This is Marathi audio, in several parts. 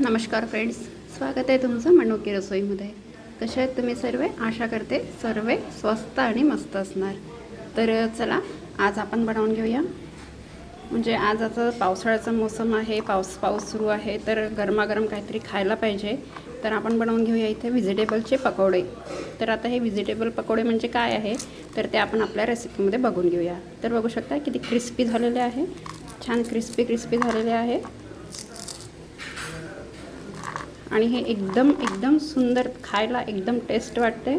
नमस्कार फ्रेंड्स स्वागत आहे तुमचं मनोकी रसोईमध्ये. कसे आहेत तुम्ही सर्व? आशा करते सर्व स्वस्त आणि मस्त असणार. तर चला आज आपण बनवून घेऊया. म्हणजे आज आता पावसाळ्याचा मोसम आहे पाऊस पाऊस सुरू आहे तर गरमागरम काहीतरी खायला पाहिजे. तर आपण बनवून घेऊया इथे व्हिजिटेबलचे पकोडे. तर आता हे व्हिजिटेबल पकोडे म्हणजे काय आहे? तर ते आपण आपल्या रेसिपीमध्ये बघून घेऊया. तर बघू शकता किती क्रिस्पी झालेले आहे. छान क्रिस्पी क्रिस्पी झालेले आहे. आणि हे एकदम एकदम सुंदर खायला एकदम टेस्ट वाटते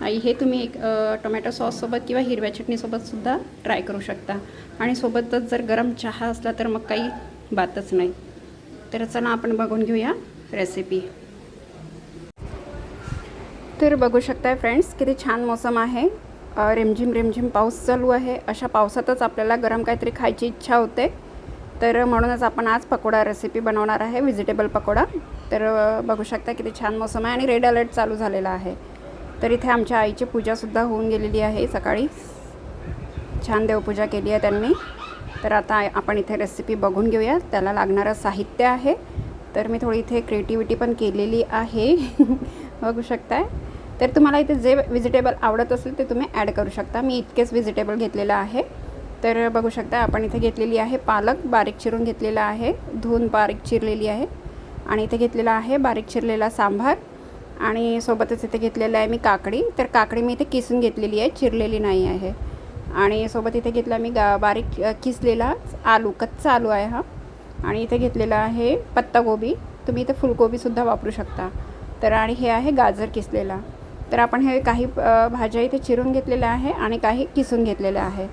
आणि हे तुम्ही एक टोमॅटो सॉससोबत किंवा हिरव्या चटणीसोबतसुद्धा ट्राय करू शकता. आणि सोबतच जर गरम चहा असला तर मग काही बातच नाही. तर चला आपण बघून घेऊया रेसिपी तर बघू शकताय फ्रेंड्स किती छान मोसम आहे. रिमझिम रिमझिम पाऊस चालू आहे. अशा पावसातच आपल्याला गरम काहीतरी खायची इच्छा होते. तर म्हणूनच आपण आज पकोडा रेसिपी बनवणार आहे व्हेजिटेबल पकोडा. तर बघू शकता किती छान मोसम आहे आणि रेड अलर्ट चालू झालेला आहे. तर इथे आमच्या आईची पूजासुद्धा होऊन गेलेली आहे सकाळी. छान देवपूजा केली आहे त्यांनी. तर आता आपण इथे रेसिपी बघून घेऊया. त्याला लागणारं साहित्य आहे. तर मी थोडी इथे क्रिएटिव्हिटी पण केलेली आहे. बघू शकताय. तर तुम्हाला इथे जे व्हेजिटेबल आवडत असेल ते तुम्ही ॲड करू शकता. मी इतकेच व्हेजिटेबल घेतलेलं आहे. तर बघू शकता आपण इथे घेतलेली आहे पालक बारीक चिरून घेतलेला आहे. धुवून बारीक चिरलेली आहे. आणि इथे घेतलेला आहे बारीक चिरलेला सांभार आणि सोबतच इथे घेतलेलं आहे मी काकडी. तर काकडी मी इथे किसून घेतलेली आहे चिरलेली नाही आहे. आणि सोबत इथे घेतला मी गा बारीक किसलेला आलू कच्चा आलू आहे हा. आणि इथे घेतलेला आहे पत्तागोबी तुम्ही इथे फुलकोबीसुद्धा वापरू शकता. तर आणि हे आहे गाजर किसलेला. तर आपण हे काही भाज्या इथे चिरून घेतलेल्या आहे आणि काही किसून घेतलेल्या आहे.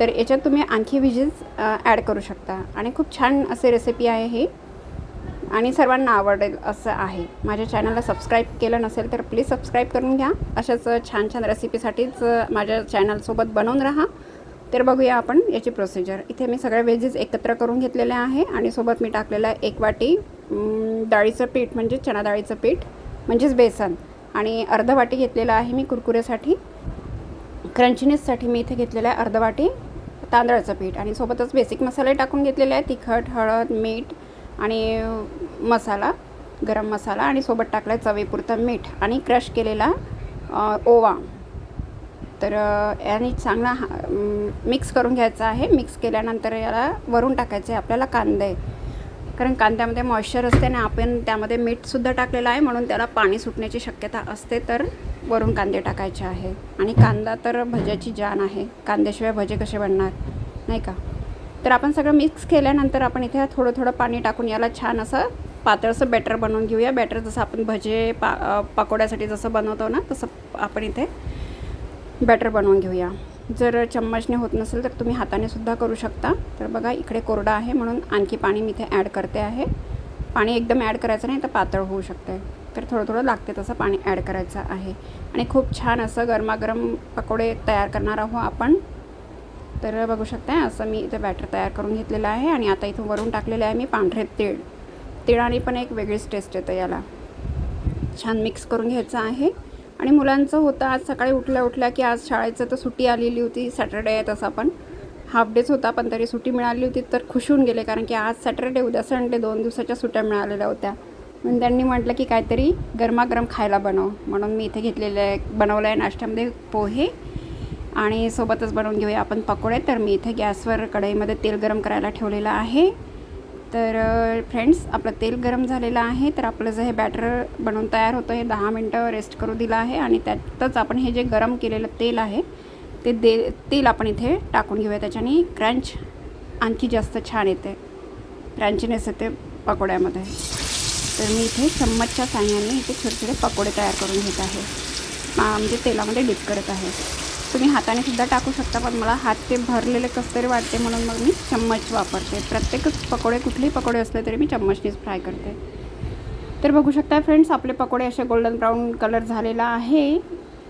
तर याच्यात तुम्ही आणखी व्हिजीज ॲड करू शकता. आणि खूप छान असे रेसिपी आहे ही. आणि सर्वांना आवडेल असं आहे. माझ्या चॅनलला सबस्क्राईब केलं नसेल तर प्लीज सबस्क्राईब करून घ्या. अशाच छान छान रेसिपीसाठीच माझ्या चॅनलसोबत बनवून राहा. तर बघूया आपण याची प्रोसिजर इथे मी सगळ्या व्हेजेस एकत्र करून घेतलेल्या आहे आणि सोबत मी टाकलेलं आहे एक वाटी डाळीचं पीठ म्हणजे चणा डाळीचं पीठ म्हणजेच बेसन. आणि अर्ध वाटी घेतलेलं आहे मी कुरकुऱ्यासाठी क्रंचीनेससाठी मी इथे घेतलेलं आहे अर्ध वाटी तांदळाचं पीठ. आणि सोबतच बेसिक मसाले टाकून घेतलेले आहे तिखट हळद मीठ आणि मसाला गरम मसाला आणि सोबत टाकला आहे चवीपुरतं मीठ आणि क्रश केलेला ओवा. तर याने चांगला मिक्स करून घ्यायचा आहे. मिक्स केल्यानंतर याला वरून टाकायचं आहे आपल्याला कांदे. कारण कांद्यामध्ये मॉइश्चर असते आणि आपण त्यामध्ये मीठसुद्धा टाकलेलं आहे. म्हणून त्याला पाणी सुटण्याची शक्यता असते तर वरून कांदे टाकायचे आहे. आणि कांदा तर भज्याची जान आहे. कांद्याशिवाय भजे कसे बनणार? नाही का? तर आपण सगळं मिक्स केल्यानंतर आपण इथे थोडं थोडं पाणी टाकून याला छान असं पातळसं बॅटर बनवून घेऊया. बॅटर जसं आपण भजे पा पकोड्यासाठी जसं बनवतो ना तसं आपण इथे बॅटर बनवून घेऊया. जर चम्मचने होत नसेल तर तुम्ही हाताने सुद्धा करू शकता. तर बघा इकडे कोरडा आहे म्हणून आणखी पाणी मी इथे ॲड करते आहे. पाणी एकदम ॲड करायचं नाही तर पातळ होऊ शकते तर थोडं थोडं लागते तसं पाणी ॲड करायचं आहे. आणि खूप छान असं गरमागरम पकोडे तयार करणार आहोत आपण. तर बघू शकता असं मी इथे बॅटर तयार करून घेतलेलं आहे आणि आता इथून वरून टाकलेलं आहे मी पांढरे तीळ. तिळाने पण एक वेगळीच टेस्ट येतं याला. छान मिक्स करून घ्यायचं आहे. आणि मुलांचं होतं आज सकाळी उठल्या उठल्या की आज शाळेचं तर सुट्टी आलेली होती सॅटर्डे आहे तसा पण. हाफ डेच होता पण तरी सुट्टी मिळाली होती तर खुश होऊन गेले कारण की आज सॅटर्डे उद्या संडे दोन दिवसाच्या सुट्ट्या मिळालेल्या होत्या. म्हणून त्यांनी म्हटलं की काहीतरी गरमागरम खायला बनव. म्हणून मी इथे घेतलेलं आहे बनवलं आहे नाश्त्यामध्ये पोहे. आणि सोबतच बनवून घेऊया आपण पकोडे. तर मी इथे गॅसवर कढईमध्ये तेल गरम करायला ठेवलेलं आहे. तर फ्रेंड्स आपलं तेल गरम झालेलं आहे. तर आपलं जे हे बॅटर बनवून तयार होतं हे दहा मिनटं रेस्ट करू दिलं आहे आणि त्यातच आपण हे जे गरम केलेलं तेल आहे ते दे तेल आपण इथे टाकून घेऊया. त्याच्याने क्रंच आणखी जास्त छान येते. क्रंचीनेस येते पकोड्यामध्ये. तर मी इथे चम्मचच्या साह्याने इथे छोटे छोटे पकोडे तयार करून घेत आहे. म्हणजे तेलामध्ये डिप करत आहे. तुम्ही हाताने सुद्धा टाकू शकता पण मला हात ते भरलेले कसतरी वाटते म्हणून मग मी चम्मच वापरते. प्रत्येकच पकोडे कुठलेही पकोडे असले तरी मी चम्मचनीच फ्राय करते. तर बघू शकता फ्रेंड्स आपले पकोडे असे गोल्डन ब्राऊन कलर झालेला आहे.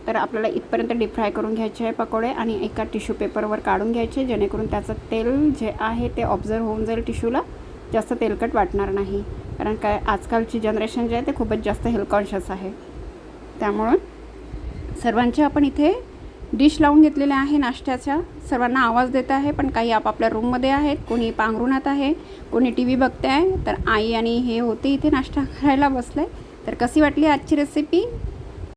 तर आपल्याला इथपर्यंत डीप फ्राय करून घ्यायचे आहे पकोडे आणि एका टिश्यू पेपरवर काढून घ्यायचे जेणेकरून त्याचं तेल जे आहे ते ऑब्झर्व होऊन जाईल टिश्यूला. जास्त तेलकट वाटणार नाही. कारण काय आजकालची जनरेशन जे आहे ते खूपच जास्त हेल्थ कॉन्शियस आहे. त्यामुळं सर्वांचे आपण इथे डिश लावून घेतलेल्या आहे नाश्त्याच्या. सर्वांना आवाज देत आहे पण काही आपापल्या रूममध्ये आहेत. कोणी पांघरुणात आहे कोणी टी व्ही बघते आहे तर आई आणि हे होते इथे नाश्ता करायला बसले. तर कशी वाटली आजची रेसिपी